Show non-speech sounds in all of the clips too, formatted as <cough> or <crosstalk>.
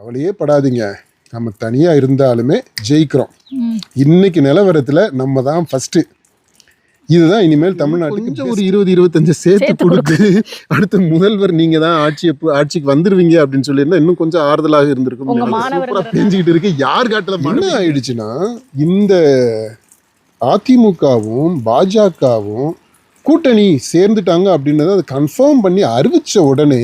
கவலையே படாதீங்க. நம்ம தனியாக இருந்தாலுமே ஜெயிக்கிறோம். இன்னைக்கு நிலவரத்தில் நம்ம தான் ஃபஸ்ட்டு இதுதான் இனிமேல் தமிழ்நாட்டுக்கு கொஞ்சம் ஒரு இருபது இருபத்தஞ்சு சேர்த்து கொடுத்து அடுத்து முதல்வர் நீங்க தான் ஆட்சி ஆட்சிக்கு வந்துருவீங்க அப்படின்னு சொல்லியிருந்தா இன்னும் கொஞ்சம் ஆறுதலாக இருந்திருக்கும். சூப்பரா பேஞ்சுக்கிட்டு இருக்கு. யார் காட்டுல என்ன ஆயிடுச்சுன்னா இந்த அதிமுகவும் பாஜகவும் கூட்டணி சேர்ந்துட்டாங்க அப்படின்றத அதை கன்ஃபார்ம் பண்ணி அறிவிச்ச உடனே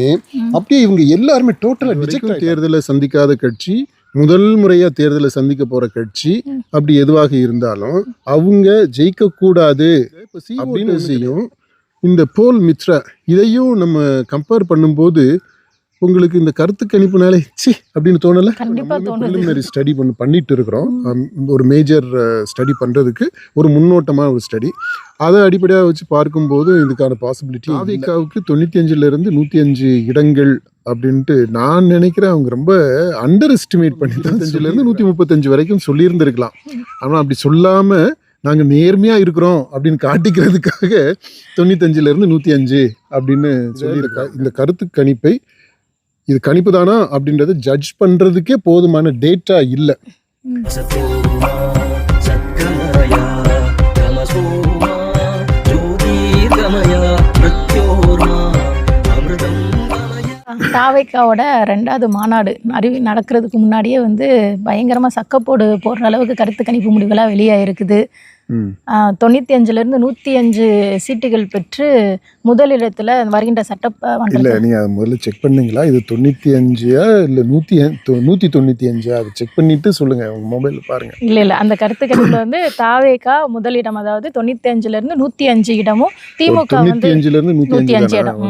அப்படியே இவங்க எல்லாருமே டோட்டலாக டிஜெக்ட் தேர்தலை சந்திக்காத கட்சி முதல் முறையா தேர்தலை சந்திக்க போற கட்சி அப்படி எதுவாக இருந்தாலும் அவங்க ஜெயிக்க கூடாது அப்படின்னு செய்யும். இந்த போல் மித்ரா இதையும் நம்ம கம்பேர் பண்ணும்போது உங்களுக்கு இந்த கருத்து கணிப்புனாலே சி அப்படின்னு தோணல. ப்ரிலிமினரி ஸ்டடி பண்ணி பண்ணிட்டு இருக்கிறோம் ஒரு மேஜர் ஸ்டடி பண்றதுக்கு ஒரு முன்னோட்டமான ஒரு ஸ்டடி அதை அடிப்படையாக வச்சு பார்க்கும்போது இதுக்கான பாசிபிலிட்டி ஆவிகாவுக்கு தொண்ணூற்றி அஞ்சுலேருந்து நூற்றி அஞ்சு இடங்கள் அப்படின்ட்டு நான் நினைக்கிறேன் அவங்க ரொம்ப அண்டர் எஸ்டிமேட் பண்ணி தொண்ணூத்தஞ்சுலேருந்து நூற்றி முப்பத்தஞ்சு வரைக்கும் சொல்லியிருந்திருக்கலாம். ஆனால் அப்படி சொல்லாமல் நாங்கள் நேர்மையாக இருக்கிறோம் அப்படின்னு காட்டிக்கிறதுக்காக தொண்ணூத்தஞ்சுலேருந்து நூற்றி அஞ்சு அப்படின்னு சொல்லியிருக்கா. இந்த கருத்து கணிப்பை இது கணிப்பு தானா அப்படின்றத ஜட்ஜ் பண்ணுறதுக்கே போதுமான டேட்டா இல்லை. தாவைக்காவோட ரெண்டாவது மாநாடு அறிவி நடக்கிறதுக்கு முன்னாடியே வந்து பயங்கரமாக சக்கப்போடு போடுற அளவுக்கு கருத்து கணிப்பு முடிவுகளாக வெளியாக இருக்குது தொண்ணூற்றி அஞ்சுலேருந்து நூற்றி அஞ்சு சீட்டுகள் பெற்று முதலிடத்தில் வருகின்ற இல்லை சட்டமன்ற நீங்கள் அதை முதல்ல செக் பண்ணீங்களா? இது தொண்ணூற்றி அஞ்சா இல்லை நூற்றி நூற்றி தொண்ணூற்றி அஞ்சா அதை செக் பண்ணிட்டு சொல்லுங்கள் உங்கள் மொபைலில் பாருங்கள் இல்லை இல்லை. அந்த கருத்து கணிப்பில் வந்து தாவேக்கா முதலிடம் அதாவது தொண்ணூற்றி அஞ்சுலேருந்து நூற்றி அஞ்சு இடமும் திமுக வந்து அஞ்சுலேருந்து நூற்றி அஞ்சு இடம்,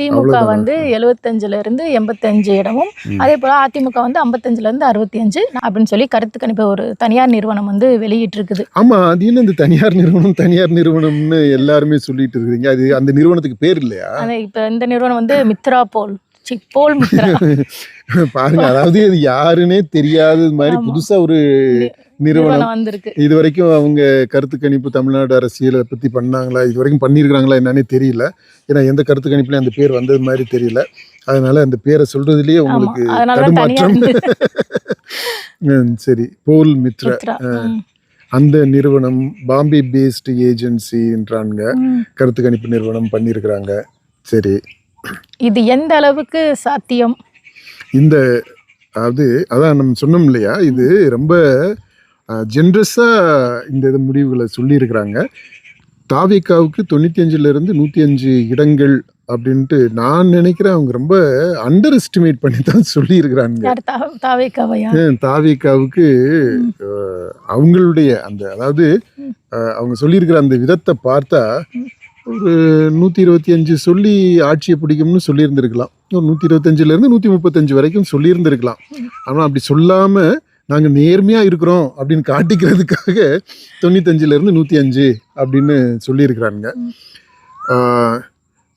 திமுக? வந்து எழுபத்தஞ்சுல இருந்து எண்பத்தஞ்சு இடமும். அதே போல அதிமுக வந்து ஐம்பத்தஞ்சுல இருந்து அறுபத்தி அஞ்சு அப்படின்னு சொல்லி கருத்து கணிப்பு ஒரு தனியார் நிறுவனம் வந்து வெளியிட்டு இருக்குது ஆமாம் அது என்ன இந்த தனியார் நிறுவனம் தனியார் நிறுவனம்னு எல்லாருமே சொல்லிட்டு இருக்கிறீங்க அது அந்த நிறுவனத்துக்கு பேர் இல்லையா? இப்ப இந்த நிறுவனம் வந்து மித்ரா போல். போல் <laughs> பாருங்க அதாவது இது யாருன்னே தெரியாத மாதிரி. புதுசா ஒரு நிறுவனம். வந்திருக்கு. இது வரைக்கும் அவங்க கருத்து கணிப்பு தமிழ்நாடு அரசியலை பத்தி பண்ணாங்களா? இது வரைக்கும் பண்ணியிருக்கிறாங்களா என்னன்னே தெரியல. ஏன்னா எந்த கருத்து கணிப்புலயும் அந்த பேர் வந்தது மாதிரி தெரியல. அதனால அந்த பேரை சொல்றதுலயே உங்களுக்கு தடுமாற்றம். <laughs> சரி. போல் மித்ரா. அந்த நிறுவனம் பாம்பே பேஸ்டு ஏஜென்சின்றாங்க. கருத்து கணிப்பு நிறுவனம் பண்ணியிருக்கிறாங்க சரி. இது எந்த அளவுக்கு சாத்தியம்? இந்த அதாவது அதான் நம்ம சொன்னோம் இல்லையா? இது ரொம்ப ஜென்ரஸாக இந்த இது முடிவுகளை சொல்லியிருக்கிறாங்க. தாவேக்காவுக்கு தொண்ணூற்றி அஞ்சுலேருந்து நூற்றி அஞ்சு இடங்கள் அப்படின்ட்டு நான் நினைக்கிறேன் அவங்க ரொம்ப அண்டர் எஸ்டிமேட் பண்ணி தான் <laughs> சொல்லியிருக்கிறாங்க யார் தா தாவேக்காவையா ஏன் தாவேக்காவுக்கு அஹ், அவங்களுடைய அந்த அதாவது அவங்க சொல்லியிருக்கிற அந்த விதத்தை பார்த்தா ஒரு நூற்றி இருபத்தி அஞ்சு சொல்லி ஆட்சியை பிடிக்கும்னு சொல்லியிருந்திருக்கலாம். ஒரு நூற்றி இருபத்தஞ்சிலேருந்து நூற்றி முப்பத்தஞ்சு வரைக்கும் சொல்லியிருந்திருக்கலாம். ஆனால் அப்படி சொல்லாமல் நாங்கள் நேர்மையாக இருக்கிறோம் அப்படின்னு காட்டிக்கிறதுக்காக தொண்ணூத்தஞ்சுலேருந்து நூற்றி அஞ்சு அப்படின்னு சொல்லியிருக்கிறாங்க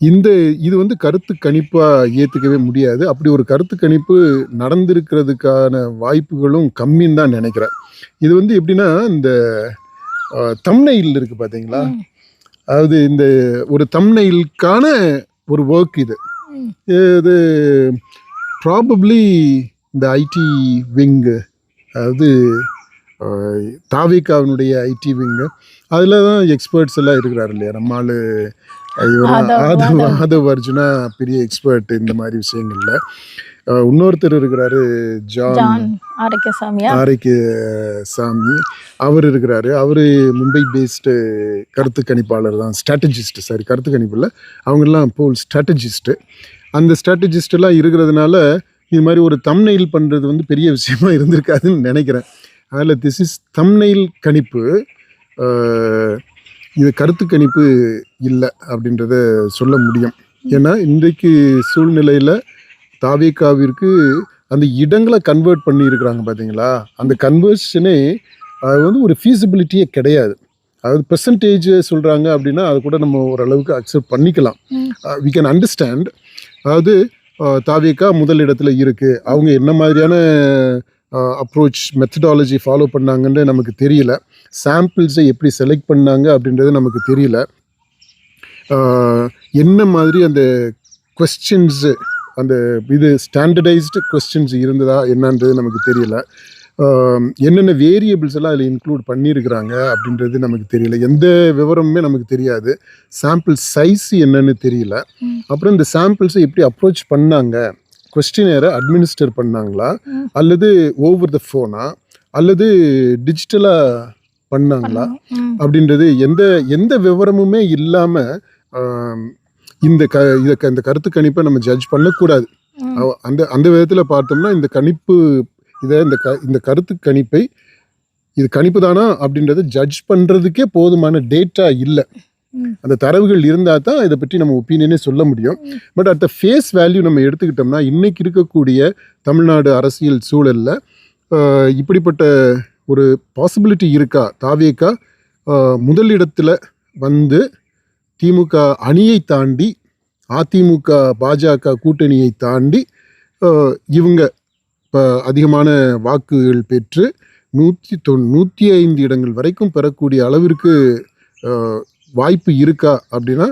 இந்த இது வந்து கருத்து கணிப்பாக ஏற்றுக்கவே முடியாது. அப்படி ஒரு கருத்து கணிப்பு நடந்திருக்கிறதுக்கான வாய்ப்புகளும் கம்மின்னு தான் நினைக்கிறேன். இது வந்து எப்படின்னா இந்த தம்னையில் இருக்குது பார்த்தீங்களா. அதாவது இந்த ஒரு தம்னையிலுக்கான ஒரு ஒர்க் இது. இது ப்ராபப்ளி இந்த ஐடி விங்கு அதாவது அஹ், தாவேக்காவினுடைய ஐடி விங்கு அதில் தான் எக்ஸ்பர்ட்ஸ் எல்லாம் இருக்கிறாரு இல்லையா? நம்மால் ஆதவ், ஆதவ் அர்ஜுனா பெரிய எக்ஸ்பர்ட் இந்த மாதிரி விஷயங்கள்ல. இன்னொருத்தர் இருக்கிறாரு ஜான். ஆரோக்கிய சாமி அவர் இருக்கிறாரு. அவர் மும்பை பேஸ்டு கருத்து கணிப்பாளர் தான் ஸ்ட்ராட்டஜிஸ்ட் சாரி கருத்து கணிப்பில் அவங்கெல்லாம் போல் ஸ்ட்ராட்டஜிஸ்ட்டு அந்த எல்லாம் இருக்கிறதுனால இது மாதிரி ஒரு தம்னெயில் பண்ணுறது வந்து பெரிய விஷயமா இருந்திருக்காதுன்னு நினைக்கிறேன். அதில் திஸ் இஸ் தம்னெயில் கணிப்பு. இது கருத்து கணிப்பு இல்லை அப்படின்றத சொல்ல முடியும். ஏன்னா இன்றைக்கு சூழ்நிலையில் தாவேக்காவிற்கு அந்த இடங்களை கன்வெர்ட் பண்ணி இருக்கிறாங்க பார்த்தீங்களா அந்த கன்வர்ஷனே அது வந்து ஒரு ஃபீஸிபிலிட்டியே கிடையாது. அதாவது பெர்சன்டேஜ் சொல்கிறாங்க அப்படின்னா அது கூட நம்ம ஓரளவுக்கு அக்செப்ட் பண்ணிக்கலாம். வி கேன் அண்டர்ஸ்டாண்ட் அதாவது அஹ், தாவேக்கா முதல் இடத்துல இருக்குது அவங்க என்ன மாதிரியான அப்ரோச் மெத்தடாலஜி ஃபாலோ பண்ணாங்கன்னு நமக்கு தெரியல. சாம்பிள்ஸை எப்படி செலக்ட் பண்ணாங்க அப்படின்றது நமக்கு தெரியல. என்ன மாதிரி அந்த கொஸ்டின்ஸு அந்த இது ஸ்டாண்டர்டைஸ்டு கொஸ்டின்ஸ் இருந்ததா என்னன்றது நமக்கு தெரியல. என்னென்ன வேரியபிள்ஸ் எல்லாம் அதில் இன்க்ளூட் பண்ணியிருக்கிறாங்க அப்படின்றது நமக்கு தெரியல. எந்த விவரமுமே நமக்கு தெரியாது. சாம்பிள் சைஸ் என்னன்னு தெரியல. அப்புறம் இந்த சாம்பிள்ஸை எப்படி அப்ரோச் பண்ணாங்க? கொஸ்டினரை அட்மினிஸ்டர் பண்ணாங்களா. அல்லது ஓவர் த ஃபோனா அல்லது டிஜிட்டலாக பண்ணாங்களா. அப்படின்றது எந்த எந்த விவரமுமே இல்லாமல் இந்த க இதை க- இந்த கருத்து கணிப்பை நம்ம ஜட்ஜ் பண்ணக்கூடாது. அந்த அந்த விதத்தில் பார்த்தோம்னா இந்த கணிப்பு இதை இந்த க இந்த கருத்து கணிப்பை இது கணிப்பு தானா? அப்படின்றத ஜட்ஜ் பண்ணுறதுக்கே போதுமான டேட்டா இல்லை. அந்த தரவுகள் இருந்தால் தான் இதை பற்றி நம்ம ஒப்பீனியனே சொல்ல முடியும். But at the face value நம்ம எடுத்துக்கிட்டோம்னா இன்னைக்கு இருக்கக்கூடிய தமிழ்நாடு அரசியல் சூழலில் இப்படிப்பட்ட ஒரு பாசிபிலிட்டி இருக்கா? தாவேக்கா முதல் இடத்துல வந்து திமுக அணியை தாண்டி அதிமுக பாஜக கூட்டணியை தாண்டி இவங்க இப்போ அதிகமான வாக்குகள் பெற்று நூற்றி தொ நூற்றி ஐந்து இடங்கள் வரைக்கும் பெறக்கூடிய அளவிற்கு வாய்ப்பு இருக்கா அப்படின்னா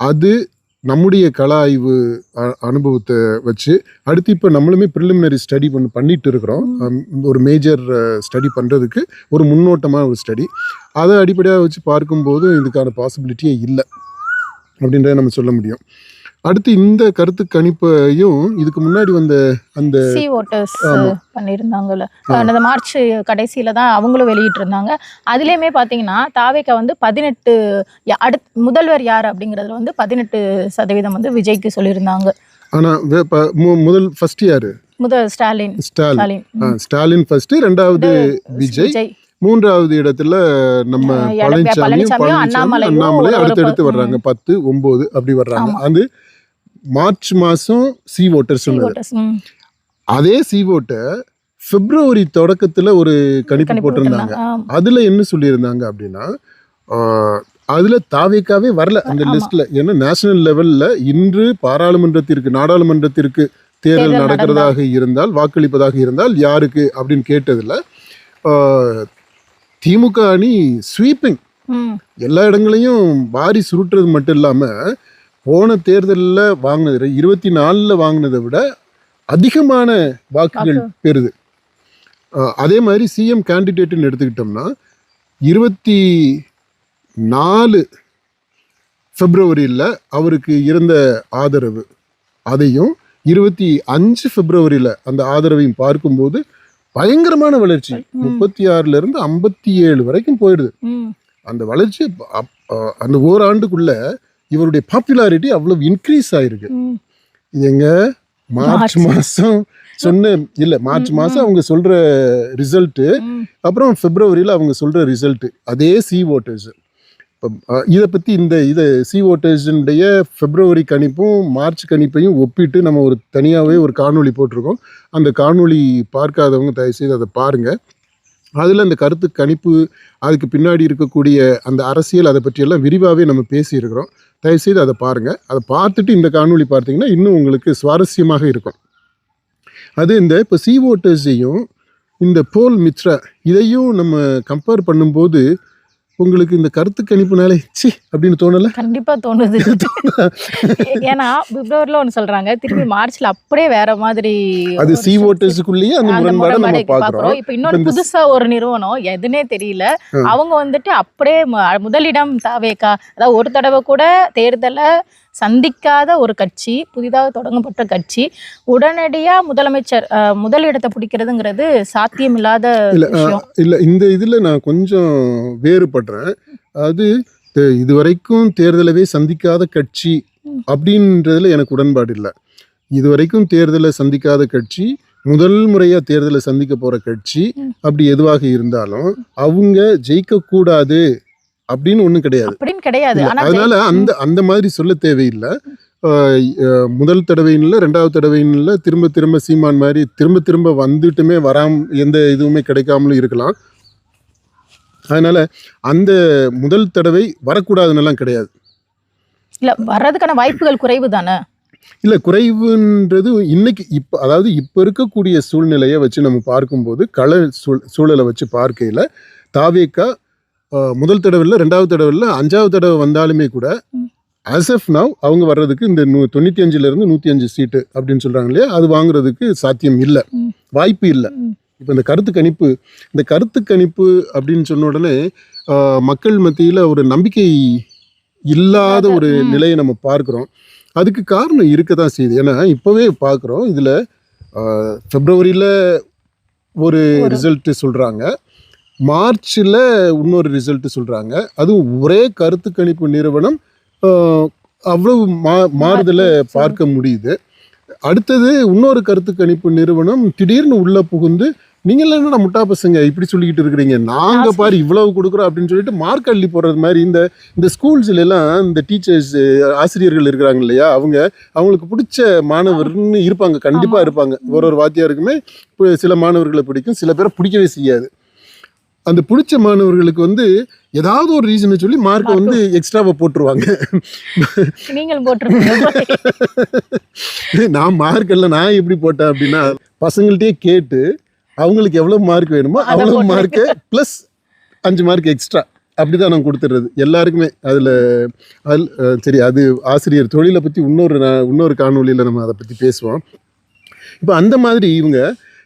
அது நம்முடைய கள ஆய்வு அனுபவத்தை வச்சு அடுத்து இப்போ நம்மளுமே ப்ரிலிமினரி ஸ்டடி பண்ணி பண்ணிட்டு இருக்கிறோம். ஒரு மேஜர் ஸ்டடி பண்ணுறதுக்கு ஒரு முன்னோட்டமாக ஒரு ஸ்டடி அதை அடிப்படையாக வச்சு பார்க்கும்போது இதுக்கான பாசிபிலிட்டியே இல்லை அப்படின்றத நம்ம சொல்ல முடியும். அடுத்து இந்த கருத்து கணிப்பையும் இதுக்கு முன்னாடி வந்த அந்த சி ஓட்டர்ஸ். பண்ணியிருந்தாங்கல்ல. அந்த மார்ச் கடைசியில தான் அவங்களும் வெளியிட்டு இருந்தாங்க அதுலயுமே பாத்தீங்கன்னா தாவேக்கா வந்து பதினெட்டு அடுத் முதல்வர் யார் அப்படிங்கறதுல வந்து பதினெட்டு சதவீதம் வந்து விஜய்க்கு சொல்லியிருந்தாங்க. ஆனால் முதல் ஃபர்ஸ்ட் யாரு? முதல் ஸ்டாலின். ஸ்டாலின். ஸ்டாலின். ஃபர்ஸ்ட் ரெண்டாவது விஜய். மூன்றாவது இடத்துல நம்ம பழனிசாமி அண்ணாமலையும் அண்ணாமலை அடுத்தடுத்து வர்றாங்க. பத்து ஒன்பது அப்படி வர்றாங்க. அது மார்ச் மாசம் சி ஓட்டர் சொன்னது. அதே சி ஓட்டை பிப்ரவரி தொடக்கத்துல ஒரு கணிப்பு போட்டிருந்தாங்க. அதுல என்ன சொல்லியிருந்தாங்க அப்படின்னா அதுல தாவேக்காவே வரல அந்த ஆமா. லிஸ்ட்ல ஏன்னா நேஷனல் லெவல்ல இன்று பாராளுமன்றத்திற்கு நாடாளுமன்றத்திற்கு தேர்தல் நடக்கிறதாக இருந்தால் வாக்களிப்பதாக இருந்தால் யாருக்கு அப்படின்னு கேட்டதுல திமுக அணி ஸ்வீப்பிங். எல்லா இடங்களையும் வாரி சுருட்டுறது மட்டும் இல்லாமல் போன தேர்தலில் வாங்கினது இருபத்தி நாலில் வாங்கினதை விட அதிகமான வாக்குகள் பெறுது. அதே மாதிரி சிஎம் கேண்டிடேட்டுன்னு எடுத்துக்கிட்டோம்னா இருபத்தி நாலு பிப்ரவரியில் அவருக்கு இருந்த ஆதரவு அதையும் இருபத்தி அஞ்சு பிப்ரவரியில் அந்த ஆதரவையும் பார்க்கும்போது பயங்கரமான வளர்ச்சி. முப்பத்தி ஆறுல இருந்து ஐம்பத்தி ஏழு வரைக்கும் போயிடுது. அந்த வளர்ச்சி அந்த ஓராண்டுக்குள்ள இவருடைய பாப்புலாரிட்டி அவ்வளவு இன்க்ரீஸ் ஆயிருக்கு. எங்க மார்ச். மாசம் சொன்ன இல்ல மார்ச் மாசம் அவங்க சொல்ற ரிசல்ட் ம். அப்புறம் பிப்ரவரியில அவங்க சொல்ற ரிசல்ட் அதே சி ஓட்டர்ஸ் இதை பத்தி இந்த இதை சி ஓட்டர்ஸுடைய பிப்ரவரி கணிப்பும் மார்ச் கணிப்பையும் ஒப்பிட்டு நம்ம ஒரு தனியாகவே ஒரு காணொளி போட்டிருக்கோம். அந்த காணொளி பார்க்காதவங்க தயவுசெய்து அதை பாருங்க. அதில் அந்த கருத்து கணிப்பு அதுக்கு பின்னாடி இருக்கக்கூடிய அந்த அரசியல் அதை பற்றியெல்லாம் விரிவாகவே நம்ம பேசியிருக்கிறோம். தயவுசெய்து அதை பாருங்கள் அதை பார்த்துட்டு இந்த காணொளி பார்த்தீங்கன்னா இன்னும் உங்களுக்கு சுவாரஸ்யமாக இருக்கும். அது இந்த இப்போ சி ஓட்டர்ஸையும் இந்த போல் மித்ரா இதையும் நம்ம கம்பேர் பண்ணும்போது உங்களுக்கு இந்த கருத்து கணிப்புனாலே சி அப்படின்னு தோணலை? கண்டிப்பா தோணுது. ஏன்னா பிப்ரவரில ஒண்ணு சொல்றாங்க. திருப்பி மார்ச்ல அப்படியே வேற மாதிரி அது ஒரு சி சில- ஓட்டர்ஸுக்குள்ளேயே அந்த முரண்பாடை நம்ம பார்க்குறோம். இப்ப இன்னொரு புதுசா ஒரு நிறுவனம் எதுனே தெரியல. அவங்க வந்துட்டு அப்படியே முதலிடம் தாவேக்கா. அதாவது ஒரு தடவை கூட தேர்தலை சந்திக்காத ஒரு கட்சி புதிதாக தொடங்கப்பட்ட கட்சி உடனடியா முதலமைச்சர் முதலிடத்தை பிடிக்கிறதுங்கிறது சாத்தியமில்லாத இல்ல இந்த இதுல நான் கொஞ்சம் வேறுபடுறேன் அது இதுவரைக்கும் தேர்தலவே சந்திக்காத கட்சி. அப்படின்றதுல எனக்கு உடன்பாடு இல்லை இதுவரைக்கும் தேர்தலை சந்திக்காத கட்சி முதல் முறையா தேர்தலை சந்திக்க போற கட்சி. அப்படி எதுவாக இருந்தாலும் அவங்க ஜெயிக்க கூடாது அப்படின்னு ஒண்ணும் கிடையாது. அப்படின்னு கிடையாது. அதனால அந்த அந்த மாதிரி சொல்ல தேவையில்லை. முதல் தடவைன்னு இல்லை ரெண்டாவது தடவைன்னு இல்லை திரும்ப திரும்ப சீமான் மாதிரி திரும்ப திரும்ப வந்துட்டுமே வராம எந்த இதுவுமே கிடைக்காமலும் இருக்கலாம். அதனால அந்த முதல் தடவை வரக்கூடாதுன்னெல்லாம் கிடையாது. இல்ல வர்றதுக்கான வாய்ப்புகள் குறைவு தானே? இல்லை குறைவுன்றது இன்னைக்கு இப்போ அதாவது இப்போ இருக்கக்கூடிய சூழ்நிலையை வச்சு நம்ம பார்க்கும்போது கள சூழ் சூழலை வச்சு பார்க்கையில் தாவேக்கா முதல் தடவை இல்லை ரெண்டாவது தடவை இல்லை அஞ்சாவது தடவை வந்தாலுமே கூட. ஆஸ் எஃப் நவ் அவங்க வர்றதுக்கு இந்த நூ தொண்ணூற்றி அஞ்சுலேருந்து நூற்றி அஞ்சு சீட்டு அப்படின்னு சொல்கிறாங்க இல்லையா அது வாங்குறதுக்கு சாத்தியம் இல்லை. வாய்ப்பு இல்லை. இப்போ இந்த கருத்து கணிப்பு இந்த கருத்து கணிப்பு அப்படின்னு சொன்ன உடனே மக்கள் மத்தியில் ஒரு நம்பிக்கை இல்லாத ஒரு. நிலையை நம்ம பார்க்குறோம் அதுக்கு காரணம் இருக்க தான் செய்யுது ஏன்னா இப்போவே பார்க்குறோம் இதில் ஃபெப்ரவரியில் ஒரு ஒரு- ரிசல்ட்டு சொல்கிறாங்க மார்ச்சில் இன்னொரு ரிசல்ட்டு சொல்கிறாங்க அதுவும் ஒரே கருத்து கணிப்பு நிறுவனம் அவ்வளவு மா மாறுதலை பார்க்க முடியுது. அடுத்தது இன்னொரு கருத்து கணிப்பு நிறுவனம் திடீர்னு உள்ள புகுந்து நீங்க என்ன முட்டா பசங்க இப்படி சொல்லிக்கிட்டு இருக்கிறீங்க. நாங்க Last பாரு இவ்வளவு கொடுக்குறோம் அப்படின்னு சொல்லிட்டு மார்க் அள்ளி போடுறது மாதிரி இந்த இந்த ஸ்கூல்ஸ்ல எல்லாம் இந்த டீச்சர்ஸ் ஆசிரியர்கள் இருக்கிறாங்க இல்லையா? அவங்க அவங்களுக்கு பிடிச்ச மாணவர்னு இருப்பாங்க. கண்டிப்பா ஆமா. இருப்பாங்க. ஒரு ஒரு வாத்தியாருக்குமே இப்போ சில மாணவர்களை பிடிக்கும். சில பேரை பிடிக்கவே செய்யாது. அந்த பிடிச்ச மாணவர்களுக்கு வந்து ஏதாவது ஒரு ரீசனை சொல்லி மார்க்கை வந்து எக்ஸ்ட்ராவை போட்டுருவாங்க. நீங்களும் போட்டிருக்கீங்க. நான் மார்க் எல்லாம் நான் எப்படி போட்டேன் அப்படின்னா பசங்கள்ட்டயே கேட்டு அவங்களுக்கு எவ்வளோ மார்க் வேணுமோ அவ்வளோ மார்க்கு ப்ளஸ் அஞ்சு மார்க் எக்ஸ்ட்ரா அப்படிதான் நான் கொடுத்துட்றது எல்லாருக்குமே அதில் அஹ், சரி அது ஆசிரியர் தொழிலை பற்றி இன்னொரு நா- இன்னொரு காணொளியில் நம்ம அதை பற்றி பேசுவோம். இப்போ அந்த மாதிரி இவங்க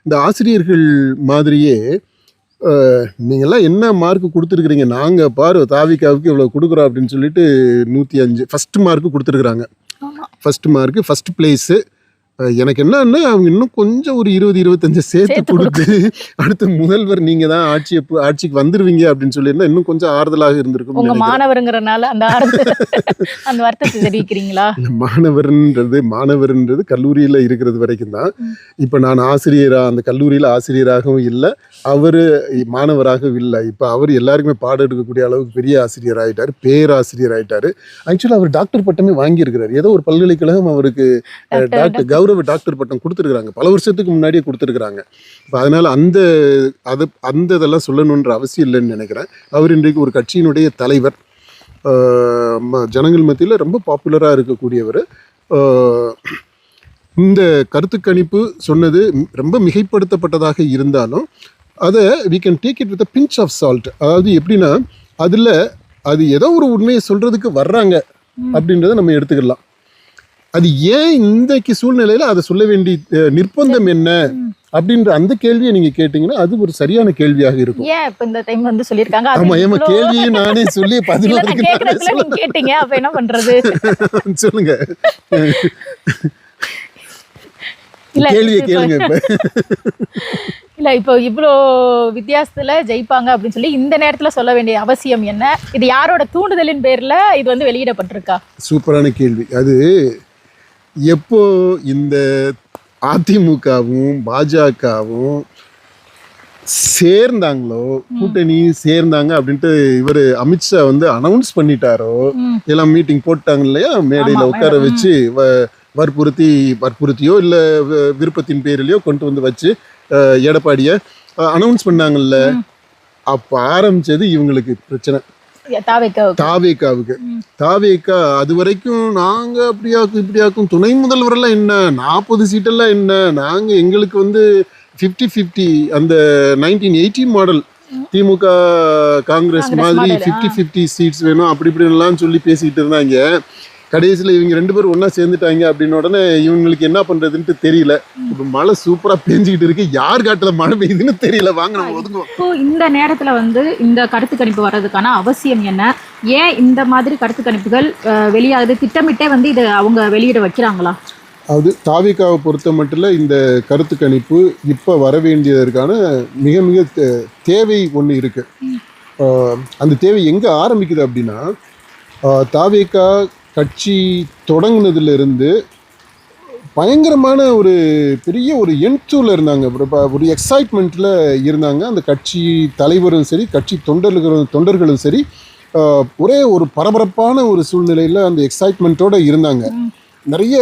இந்த ஆசிரியர்கள் மாதிரியே அஹ், நீங்கெல்லாம் என்ன மார்க் கொடுத்துருக்குறீங்க? நாங்கள் பாரு தாவிக்காவுக்கு இவ்வளோ கொடுக்குறோம் அப்படின்னு சொல்லிட்டு நூற்றி அஞ்சு ஃபஸ்ட் மார்க்கு கொடுத்துருக்குறாங்க. ஃபர்ஸ்ட் மார்க்கு ஃபர்ஸ்ட் பிளேஸு எனக்கு என்னன்னா அவங்க இன்னும் கொஞ்சம் ஒரு இருபது இருபத்தஞ்சு சேர்த்து கொடுத்து <laughs> அடுத்த முதல்வர் நீங்க தான் ஆட்சியை பு- ஆட்சிக்கு வந்துருவீங்க அப்படின்னு சொல்லியிருந்தா இன்னும் கொஞ்சம் ஆறுதலாக இருந்திருக்கும் உங்க மாணவருங்கிறனால அந்த <laughs> அந்த வருத்தத்தை தெரிவிக்கிறீங்களா? மாணவர்ன்றது மாணவர்ன்றது கல்லூரியில் இருக்கிறது வரைக்கும் தான். இப்போ நான் ஆசிரியராக அந்த கல்லூரியில் ஆசிரியராகவும் இல்லை. அவர் மாணவராகவும் இல்லை. இப்போ அவர் எல்லாருக்குமே பாடம் எடுக்கக்கூடிய அளவுக்கு பெரிய ஆசிரியர் ஆயிட்டார் பேராசிரியர் ஆயிட்டாரு. ஆக்சுவலாக அவர் டாக்டர் பட்டமே வாங்கியிருக்கிறார். ஏதோ ஒரு பல்கலைக்கழகம் அவருக்கு டாக்டர் கௌரவ டாக்டர் பட்டம் கொடுத்துருக்குறாங்க. பல வருஷத்துக்கு முன்னாடியே கொடுத்துருக்குறாங்க. இப்போ அதனால அந்த அது அந்த இதெல்லாம் சொல்லணுன்ற அவசியம் இல்லைன்னு நினைக்கிறேன். அவர் இன்றைக்கு ஒரு கட்சியினுடைய தலைவர். ஜனங்கள் மத்தியில் ரொம்ப பாப்புலராக இருக்கக்கூடியவர். இந்த கருத்து கணிப்பு சொன்னது ரொம்ப மிகைப்படுத்தப்பட்டதாக இருந்தாலும் அதை we can take it with pinch of salt அதாவது எப்படின்னா அதில் அது ஏதோ ஒரு உண்மையை சொல்கிறதுக்கு வர்றாங்க. அப்படின்றத நம்ம எடுத்துக்கலாம். அது ஏன் இன்றைக்கு சூழ்நிலையில் அதை சொல்ல வேண்டிய நிர்பந்தம் என்ன. அப்படின்ற அந்த கேள்வியை நீங்கள் கேட்டிங்கன்னா அது ஒரு சரியான கேள்வியாக இருக்கும். ஏன் இப்ப இந்த டைம் வந்து சொல்லியிருக்காங்க? ஆமா ஏமா கேள்வியும் <laughs> நானே சொல்லி நீங்க கேட்டீங்க அப்ப என்ன பண்றது? <laughs> சொல்லுங்க. கேள்வியை கேளுங்க இப்ப. <laughs> இல்ல இப்போ இவ்வளோ வித்தியாசத்துல ஜெயிப்பாங்க அப்படின்னு சொல்லி இந்த நேரத்துல சொல்ல வேண்டிய அவசியம் என்ன? இது யாரோட தூண்டுதலின் பேர்ல இது வந்து வெளியிடப்பட்டிருக்கா? சூப்பரான கேள்வி. அது எப்போ இந்த அதிமுகவும் பாஜகவும் சேர்ந்தாங்களோ கூட்டணி சேர்ந்தாங்க அப்படின்ட்டு இவர் அமித்ஷா வந்து அனௌன்ஸ் பண்ணிட்டாரோ. எல்லாம் மீட்டிங் போட்டாங்க இல்லையா? மேடையில் உட்கார. வச்சு வ- வற்புறுத்தி வற்புறுத்தியோ இல்லை விருப்பத்தின் பேரிலையோ கொண்டு வந்து வச்சு எடப்பாடியை அனௌன்ஸ் பண்ணாங்கல்ல. அப்போ ஆரம்பிச்சது இவங்களுக்கு பிரச்சனை. தாவேக்காவுக்கு. தாவேக்கா அது வரைக்கும் நாங்க அப்படியாக்கும் இப்படியாக்கும் துணை முதல்வரெல்லாம் என்ன? நாற்பது சீட்டெல்லாம் என்ன? நாங்க எங்களுக்கு வந்து ஃபிஃப்டி ஃபிஃப்டி அந்த நைன்டீன் எயிட்டி மாடல் திமுக காங்கிரஸ் மாதிரி ஃபிஃப்டி. ஃபிஃப்டி சீட்ஸ் வேணும் அப்படி இப்படின்லாம் சொல்லி பேசிக்கிட்டு இருந்தாங்க. கடைசியில் இவங்க ரெண்டு பேரும் ஒன்றா சேர்ந்துட்டாங்க அப்படின்னு உடனே இவங்களுக்கு என்ன பண்ணுறதுன்ட்டு தெரியல. இப்போ மழை சூப்பராக பெஞ்சிக்கிட்டு இருக்கு. யார் காட்டில் மழை பெய்யுதுன்னு தெரியல. வாங்க நம்ம ஒதுங்குவோம். இப்போ இந்த நேரத்துல வந்து இந்த கருத்து கணிப்பு வர்றதுக்கான அவசியம் என்ன? ஏன் இந்த மாதிரி கருத்து கணிப்புகள் வெளியாகுது? திட்டமிட்டே வந்து இதை அவங்க வெளியிட வைக்கிறாங்களா? அது தாவிகாவை பொறுத்த மட்டும் இந்த கருத்து கணிப்பு இப்போ வர வேண்டியதற்கான மிக மிக தேவை ஒன்று இருக்கு. ஆஹ் அந்த தேவை எங்கே ஆரம்பிக்குது அப்படின்னா ஆஹ் தாவேகா கட்சி தொடங்குனதுலேருந்து பயங்கரமான ஒரு பெரிய ஒரு என்தூல இருந்தாங்க. ஒரு எக்ஸைட்மெண்ட்டில் இருந்தாங்க. அந்த கட்சி தலைவரும் சரி கட்சி தொண்டர்களும் தொண்டர்களும் சரி ஒரே ஒரு பரபரப்பான ஒரு சூழ்நிலையில் அந்த எக்ஸைட்மெண்ட்டோட இருந்தாங்க. நிறைய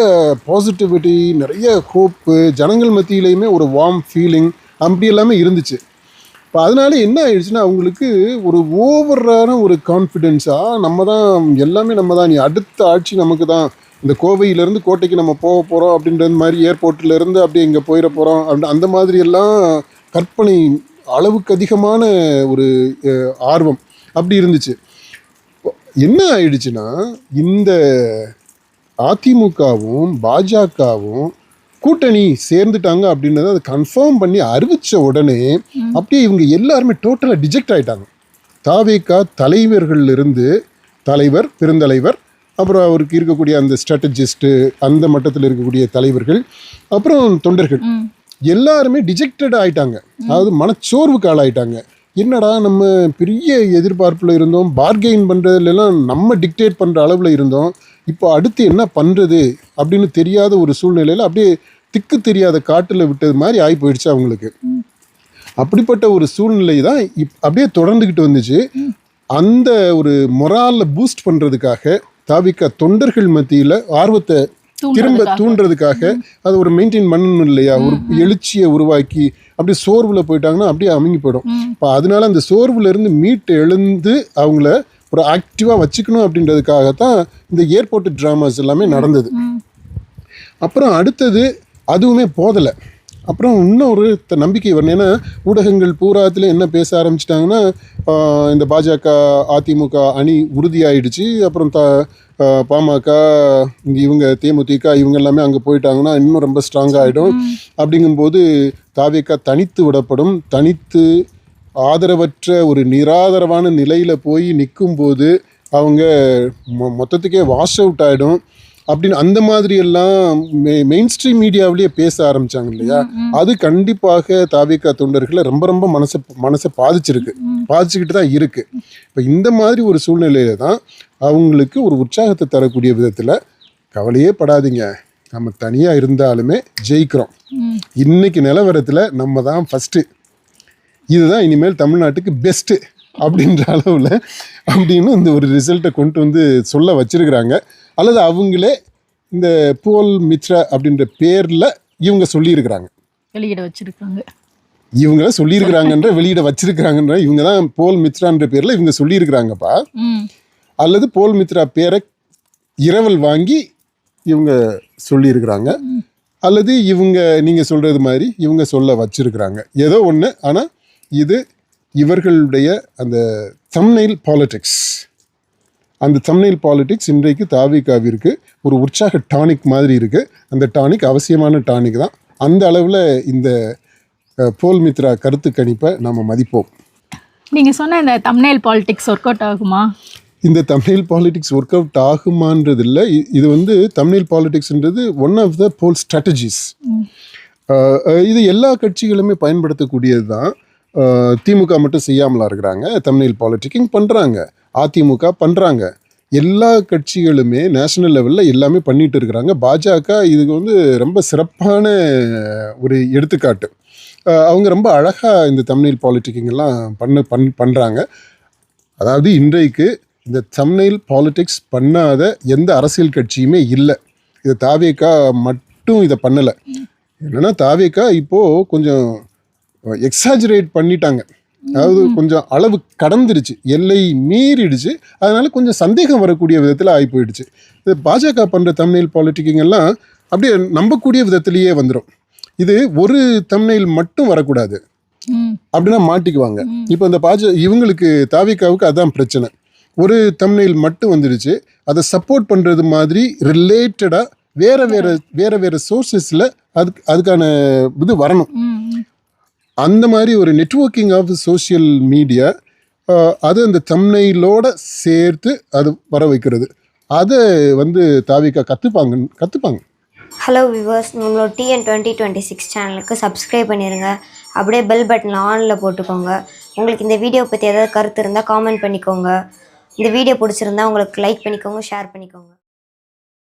பாசிட்டிவிட்டி நிறைய ஹோப்பு ஜனங்கள் மத்தியிலையுமே ஒரு வார்ம் ஃபீலிங் அப்படி எல்லாமே இருந்துச்சு. இப்போ அதனால என்ன ஆயிடுச்சுன்னா அவங்களுக்கு ஒரு ஓவரான ஒரு கான்ஃபிடென்ஸாக நம்ம தான் எல்லாமே நம்ம தான் நீ அடுத்த ஆட்சி நமக்கு தான் இந்த கோவையிலேருந்து கோட்டைக்கு நம்ம போக போகிறோம் அப்படின்றது மாதிரி ஏர்போர்ட்லேருந்து அப்படியே இங்கே போயிட போகிறோம் அப்படி அந்த மாதிரி எல்லாம் கற்பனை அளவுக்கு அதிகமான ஒரு ஆர்வம் அப்படி இருந்துச்சு. என்ன ஆயிடுச்சுன்னா இந்த அதிமுகவும் பாஜகவும் கூட்டணி சேர்ந்துட்டாங்க அப்படின்றத அதை கன்ஃபார்ம் பண்ணி அறிவிச்ச உடனே அப்படியே இவங்க எல்லாருமே டோட்டலாக டிஜெக்ட் ஆயிட்டாங்க. தாவேகா தலைவர்கள்ல இருந்து தலைவர் பெருந்தலைவர் அப்புறம் அவருக்கு இருக்கக்கூடிய அந்த ஸ்ட்ராட்டஜிஸ்ட்டு அந்த மட்டத்தில் இருக்கக்கூடிய தலைவர்கள் அப்புறம் தொண்டர்கள். எல்லாருமே டிஜெக்டட் ஆயிட்டாங்க. அதாவது மனச்சோர்வுக்கு ஆளாயிட்டாங்க. என்னடா நம்ம பெரிய எதிர்பார்ப்பில் இருந்தோம் பார்கெயின் பண்ணுறதுலாம் நம்ம டிக்டேட் பண்ணுற அளவில் இருந்தோம். இப்போ அடுத்து என்ன பண்ணுறது அப்படின்னு தெரியாத ஒரு சூழ்நிலையில் அப்படியே திக்கு தெரியாத காட்டில் விட்டது மாதிரி ஆகி போயிடுச்சு அவங்களுக்கு. அப்படிப்பட்ட ஒரு சூழ்நிலை தான் இப் அப்படியே தொடர்ந்துக்கிட்டு வந்துச்சு. அந்த ஒரு மொராலில் பூஸ்ட் பண்ணுறதுக்காக தாவிக்க தொண்டர்கள் மத்தியில் ஆர்வத்தை திரும்ப தூண்டுறதுக்காக. அதை ஒரு மெயின்டைன் பண்ணணும் இல்லையா? ஒரு எழுச்சியை உருவாக்கி அப்படி சோர்வில் போயிட்டாங்கன்னா அப்படியே அமுங்கி போயிடும். இப்போ அதனால அந்த சோர்வுல இருந்து மீட்டு எழுந்து அவங்கள ஒரு ஆக்டிவாக வச்சுக்கணும் அப்படின்றதுக்காகத்தான் இந்த ஏர்போர்ட் ட்ராமாஸ் எல்லாமே நடந்தது. அப்புறம் அடுத்தது அதுவுமே போதலை அப்புறம் இன்னொரு நம்பிக்கை வரணும். ஏன்னா ஊடகங்கள் பூராத்துல என்ன பேச ஆரம்பிச்சிட்டாங்கன்னா இந்த பாஜக அதிமுக அணி உறுதியாயிடுச்சு. அப்புறம் த பாமக இங்க இவங்க தேமுதிக இவங்க எல்லாமே அங்கே போயிட்டாங்கன்னா இன்னும் ரொம்ப ஸ்ட்ராங் ஆகிடும் அப்படிங்கும்போது தாவேக்கா தனித்து விடப்படும். தனித்து ஆதரவற்ற ஒரு நிராதரவான நிலையில் போய் நிற்கும்போது அவங்க மொ- மொத்தத்துக்கே வாஷ் அவுட் ஆகிடும் அப்படின்னு அந்த மாதிரி எல்லாம் மெயின் ஸ்ட்ரீம் மீடியாவிலேயே பேச ஆரம்பிச்சாங்க இல்லையா? அது கண்டிப்பாக தாவேக்கா தொண்டர்களை ரொம்ப ரொம்ப மனசை மனசை பாதிச்சிருக்கு. பாதிச்சுக்கிட்டு தான் இருக்கு. இப்போ இந்த மாதிரி ஒரு சூழ்நிலையில தான் அவங்களுக்கு ஒரு உற்சாகத்தை தரக்கூடிய விதத்தில் கவலையே படாதீங்க. நம்ம தனியாக இருந்தாலுமே ஜெயிக்கிறோம். ம். இன்னைக்கு நிலவரத்தில் நம்ம தான் ஃபஸ்ட்டு இதுதான் இனிமேல் தமிழ்நாட்டுக்கு பெஸ்ட்டு அப்படின்ற அளவில் அப்படின்னு இந்த ஒரு ரிசல்ட்டை கொண்டு வந்து சொல்ல வச்சிருக்கிறாங்க. அல்லது அவங்களே இந்த போல் மித்ரா அப்படின்ற பேரில் இவங்க சொல்லியிருக்கிறாங்க. வெளியிட வச்சிருக்காங்க. இவங்க சொல்லியிருக்கிறாங்கன்ற வெளியிட வச்சிருக்கிறாங்கன்ற இவங்க தான் போல் மித்ரான்ற பேரில் இவங்க சொல்லியிருக்கிறாங்கப்பா. அல்லது போல் மித்ரா பேரை இரவல் வாங்கி இவங்க சொல்லியிருக்கிறாங்க. அல்லது இவங்க நீங்கள் சொல்கிறது மாதிரி இவங்க சொல்ல வச்சிருக்கிறாங்க. ஏதோ ஒன்று ஆனால் இது இவர்களுடைய அந்த தம்னைல் பாலிடிக்ஸ் அந்த தம்னைல் பாலிடிக்ஸ் இன்றைக்கு தாவிகாவிற்கு ஒரு உற்சாக டானிக் மாதிரி இருக்குது அந்த டானிக் அவசியமான டானிக் தான். அந்த அளவில் இந்த போல் மித்ரா கருத்து கணிப்பை நம்ம மதிப்போம். நீங்க சொன்ன இந்த தம்னேல் பாலிடிக்ஸ் ஒர்க் அவுட் ஆகுமா? இந்த தமிழ் பாலிடிக்ஸ் ஒர்க் அவுட் ஆகுமான்றது இல்லை இது வந்து Tamil பாலிடிக்ஸ்ன்றது one of the poll strategies இது எல்லா கட்சிகளுமே பயன்படுத்தக்கூடியது தான். திமுக மட்டும் செய்யாமலா இருக்கிறாங்க தமிழ் பாலிட்டிக்கிங் பண்ணுறாங்க அதிமுக பண்ணுறாங்க எல்லா கட்சிகளுமே நேஷனல் லெவலில் எல்லாமே பண்ணிட்டு இருக்கிறாங்க. பாஜக இதுக்கு வந்து ரொம்ப சிறப்பான ஒரு எடுத்துக்காட்டு. அவங்க ரொம்ப அழகாக இந்த தமிழ் பாலிட்டிக்கிங் எல்லாம் பண்ண பண் பண்ணுறாங்க அதாவது இன்றைக்கு இந்த தம்னைல் பாலிட்டிக்ஸ் பண்ணாத எந்த அரசியல் கட்சியுமே இல்லை. இது தாவேக்கா மட்டும் இதை பண்ணலை. என்னென்னா தாவேக்கா இப்போது கொஞ்சம் எக்ஸாஜரேட் பண்ணிட்டாங்க. அதாவது கொஞ்சம் அளவு கடந்துருச்சு. எல்லை மீறிடுச்சு. அதனால கொஞ்சம் சந்தேகம் வரக்கூடிய விதத்தில் ஆகி போயிடுச்சு இது பாஜக பண்ணுற தமிழ் பாலிட்டிக்கிங் எல்லாம் அப்படியே நம்பக்கூடிய விதத்திலேயே வந்துடும் இது ஒரு தமிழில் மட்டும் வரக்கூடாது. அப்படின்னா மாட்டிக்குவாங்க. இப்போ இந்த பாஜ இவங்களுக்கு தாவிகாவுக்கு அதான் பிரச்சனை. ஒரு தமிழில் மட்டும் வந்துடுச்சு அதை சப்போர்ட் பண்ணுறது மாதிரி ரிலேட்டடாக வேற வேற வேற வேற சோர்சஸில் அதுக்கு அதுக்கான இது வரணும். அந்த மாதிரி ஒரு நெட்வொர்க்கிங் ஆஃப் சோஷியல் மீடியா அது அந்த தம்னையிலோடு சேர்த்து அது வர வைக்கிறது. அதை வந்து தாவிக்கா கற்றுப்பாங்க கற்றுப்பாங்க ஹலோ விவர்ஸ் நம்மளோட டிஎன் டுவெண்ட்டி டுவெண்ட்டி சிக்ஸ் சேனலுக்கு சப்ஸ்கிரைப் பண்ணிடுங்க அப்படியே பெல் பட்டன் ஆனில் போட்டுக்கோங்க. உங்களுக்கு இந்த வீடியோ பற்றி ஏதாவது கருத்து இருந்தால் காமெண்ட் பண்ணிக்கோங்க. இந்த வீடியோ பிடிச்சிருந்தா உங்களுக்கு லைக் பண்ணிக்கோங்க ஷேர் பண்ணிக்கோங்க.